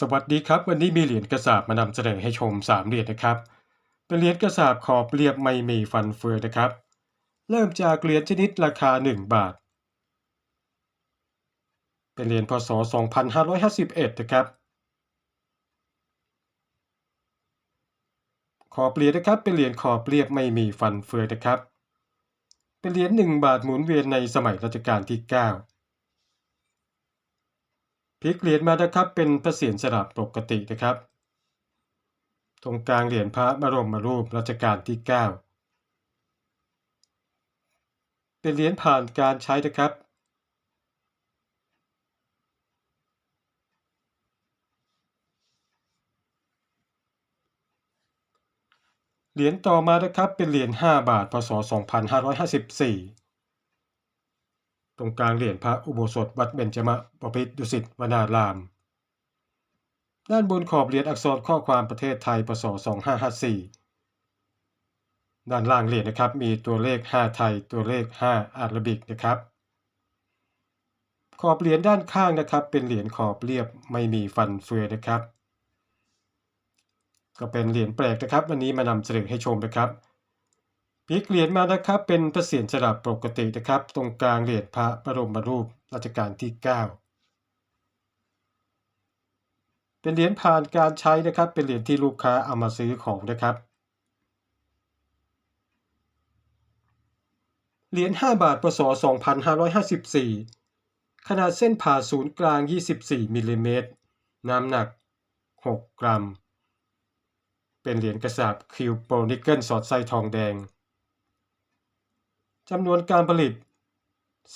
สวัสดีครับ วันนี้มีเหรียญกระสาบมานำเสนอให้ชม 3 เหรียญนะครับ เป็นเหรียญกระสาบขอบเรียบไม่มีฟันเฟืองนะครับ เริ่มจากเหรียญชนิดราคา 1 บาท เป็นเหรียญพศ 2551 นะครับ ขอบเหรียญนะครับ เป็นเหรียญขอบเรียบไม่มีฟันเฟืองนะครับ เป็นเหรียญ1บาทหมุนเวียนในสมัยรัชกาลที่ 9 พลิกเหรียญมานะครับเป็นพระเศียรสลับปกตินะครับ ตรงกลางเหรียญพระบรมรูปรัชกาลที่ 9 เป็นเหรียญผ่านการใช้นะครับเหรียญต่อมานะครับเป็นเหรียญ5บาทพศ2554 รงกลางเหรียญพระอุโบสถวัดเบญจมบพิตรดุสิตวนาราม ด้านบนขอบเหรียญอักษรข้อความประเทศไทยพศ2554 ด้านล่างเหรียญนะครับมีตัวเลข 5 ไทยตัวเลข 5 อาราบิกนะครับ ขอบเหรียญด้านข้างนะครับเป็นเหรียญขอบเรียบไม่มีฟันเฟืองนะครับ ก็เป็นเหรียญแปลกนะครับ วันนี้มานำเสนอให้ชมนะครับ พลิกเหรียญมานะครับ เป็นพระเศียรสลับปกตินะครับ ตรงกลางเหรียญพระบรมรูปรัชกาลที่ 9 เป็นเหรียญผ่านการใช้นะครับ เป็นเหรียญที่ลูกค้าเอามาซื้อของนะครับเหรียญ5บาทพศ2554 ขนาดเส้นผ่าศูนย์กลาง 24มิลลิเมตรน้ำหนัก 6 กรัม เป็นเหรียญกระสาบคิวโปรนิกเกิลสอดไส้ทองแดง จำนวนการผลิต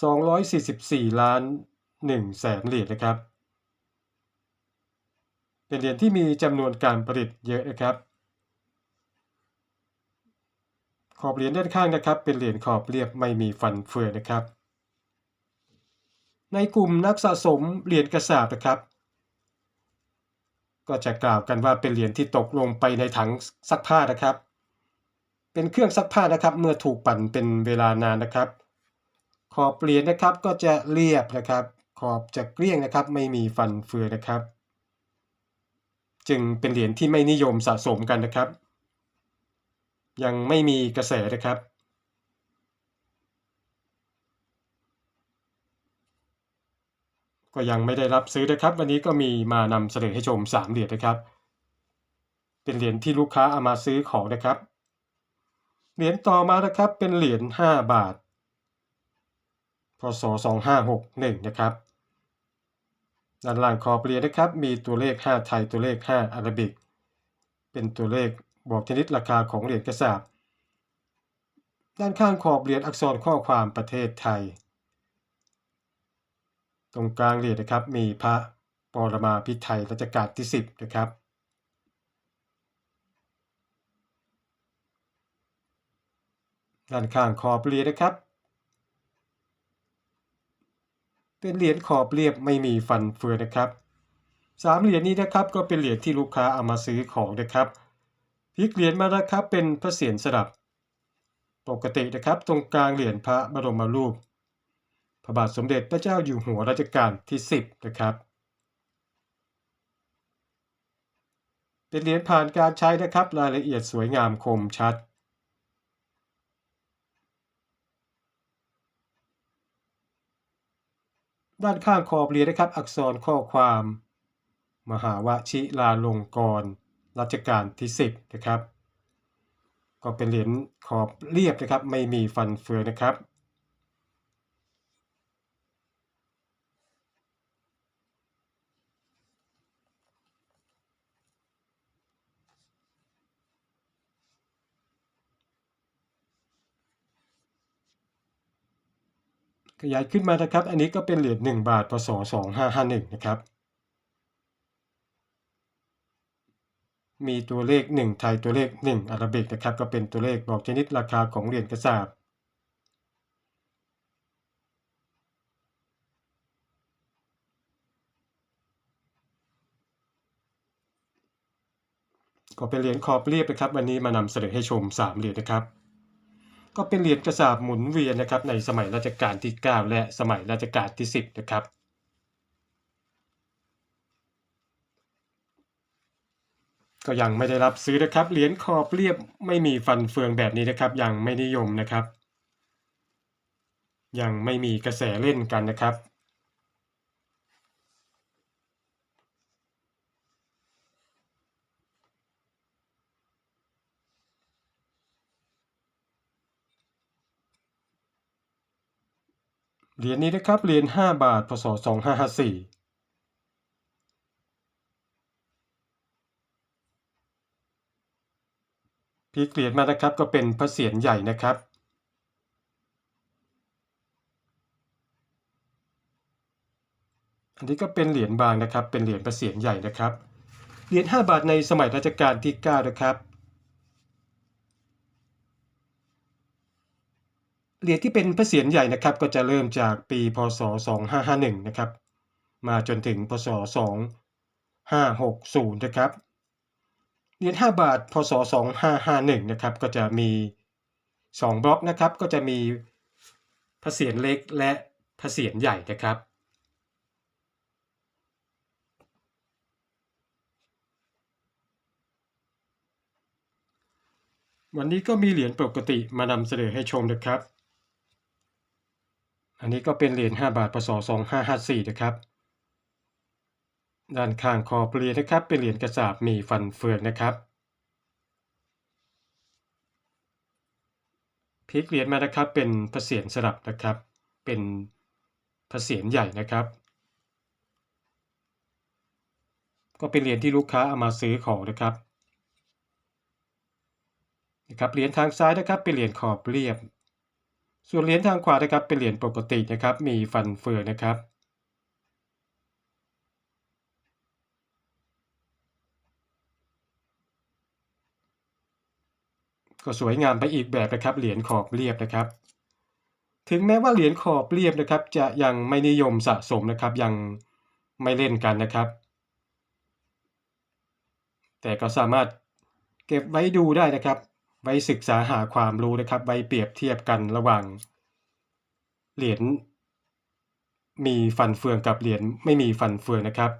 244 ล้าน1แสนเหรียญนะครับ เป็นเหรียญที่มีจำนวนการผลิตเยอะนะครับ ขอบเหรียญด้านข้างนะครับ เป็นเหรียญขอบเรียบไม่มีฟันเฟืองนะครับ ในกลุ่มนักสะสมเหรียญกระสาบนะครับก็จะกล่าวกันว่าเป็นเหรียญที่ตกลงไปในถังซักผ้านะครับ เป็นเครื่องซักผ้านะครับ เมื่อถูกปั่นเป็นเวลานานนะครับ ขอบเหรียญนะครับก็จะเรียบนะครับ ขอบจะเกลี้ยงนะครับ ไม่มีฟันเฟือนะครับ จึงเป็นเหรียญที่ไม่นิยมสะสมกันนะครับ ยังไม่มีกระแสนะครับก็ยังไม่ได้รับซื้อนะครับ วันนี้ก็มีมานำเสนอให้ชม3เหรียญนะครับ เป็นเหรียญที่ลูกค้าเอามาซื้อของนะครับ เหรียญต่อมานะครับเป็นเหรียญ5บาท พศ 2561 นะครับ ด้านล่างขอบเหรียญนะครับ มีตัวเลข 5 ไทยตัวเลข 5 อาราบิก เป็นตัวเลขบอกชนิดราคาของเหรียญกระสาบด้านข้างขอบเหรียญอักษรข้อความประเทศไทย ตรงกลางเหรียญนะครับมีพระปรมาภิไธยรัชกาลที่ 10 นะครับ ด้านข้างขอบเหรียญนะครับ เป็นเหรียญขอบเรียบไม่มีฟันเฟืองนะครับสามเหรียญนี้นะครับก็เป็นเหรียญที่ลูกค้าเอามาซื้อของนะครับพลิกเหรียญมานะครับเป็นพระเศียรสลับ ปกตินะครับตรงกลางเหรียญพระบรมรูป พระบาทสมเด็จพระเจ้าอยู่หัวรัชกาลที่ 10 นะครับ เป็นเหรียญผ่านการใช้นะครับรายละเอียดสวยงามคมชัด ด้านข้างขอบเหรียญนะครับ อักษรข้อความ มหาวชิราลงกรณรัชกาลที่ 10 นะครับ ก็เป็นเหรียญขอบเรียบนะครับ ไม่มีฟันเฟืองนะครับ ขยายขึ้นมานะครับ อันนี้ก็เป็นเหรียญ1บาทพศ2551 นะครับ มีตัวเลข 1 ไทยตัวเลข 1 อาราบิกนะครับ ก็เป็นตัวเลขบอกชนิดราคาของเหรียญกระสาบก็เป็นเหรียญขอบเรียบนะครับ วันนี้มานำเสนอให้ชม 3 เหรียญนะครับ ก็เป็นเหรียญกระสาบหมุนเวียนนะครับในสมัยรัชกาลที่ 9 และสมัยรัชกาลที่ 10 นะครับก็ยังไม่ได้รับซื้อนะครับ เหรียญขอบเรียบไม่มีฟันเฟืองแบบนี้นะครับ ยังไม่นิยมนะครับ ยังไม่มีกระแสเล่นกันนะครับ เหรียญนี้นะครับเหรียญ5 บาท พศ 2554พลิกเหรียญมานะครับก็เป็นพระเศียรใหญ่นะครับ อันนี้ก็เป็นเหรียญบางนะครับ เป็นเหรียญพระเศียรใหญ่นะครับ เหรียญ5บาทในสมัยรัชกาลที่9นะครับ เหรียญที่เป็นพระเศียรใหญ่นะครับ ก็จะเริ่มจากปีพศ 2551 นะครับ มาจนถึงพศ 2560 นะครับ เหรียญ5บาท พศ 2551 นะครับ ก็จะมี 2 บล็อกนะครับ ก็จะมีพระเศียรเล็กและพระเศียรใหญ่นะครับวันนี้ก็มีเหรียญปกติมานำเสนอให้ชมนะครับ อันนี้ก็เป็นเหรียญ5บาทพศ2554นะครับ ด้านข้างขอบเรียนะครับ เป็นเหรียญกระสาบมีฟันเฟืองนะครับพลิกเหรียญมานะครับ เป็นพระเศียรสลับนะครับ เป็นพระเศียรใหญ่นะครับ ก็เป็นเหรียญที่ลูกค้าเอามาซื้อของนะครับนะครับเหรียญทางซ้ายนะครับเป็นเหรียญขอบเรียบ ส่วนเหรียญทางขวานะครับเป็นเหรียญปกตินะครับ มีฟันเฟืองนะครับ ก็สวยงามไปอีกแบบนะครับเหรียญขอบเรียบนะครับ ถึงแม้ว่าเหรียญขอบเรียบนะครับ จะยังไม่นิยมสะสมนะครับ ยังไม่เล่นกันนะครับ แต่ก็สามารถเก็บไว้ดูได้นะครับ ไว้ศึกษาหาความรู้นะครับ ไว้เปรียบเทียบกันระหว่าง เหรียญมีฟันเฟืองกับเหรียญไม่มีฟันเฟืองนะครับ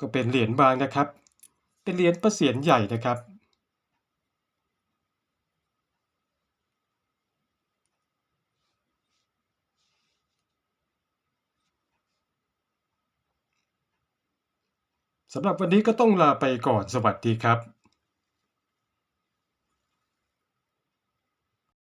ก็เป็นเหรียญบางนะครับ เป็นเหรียญพระเศียรใหญ่นะครับ สำหรับวันนี้ก็ต้องลาไปก่อนสวัสดีครับ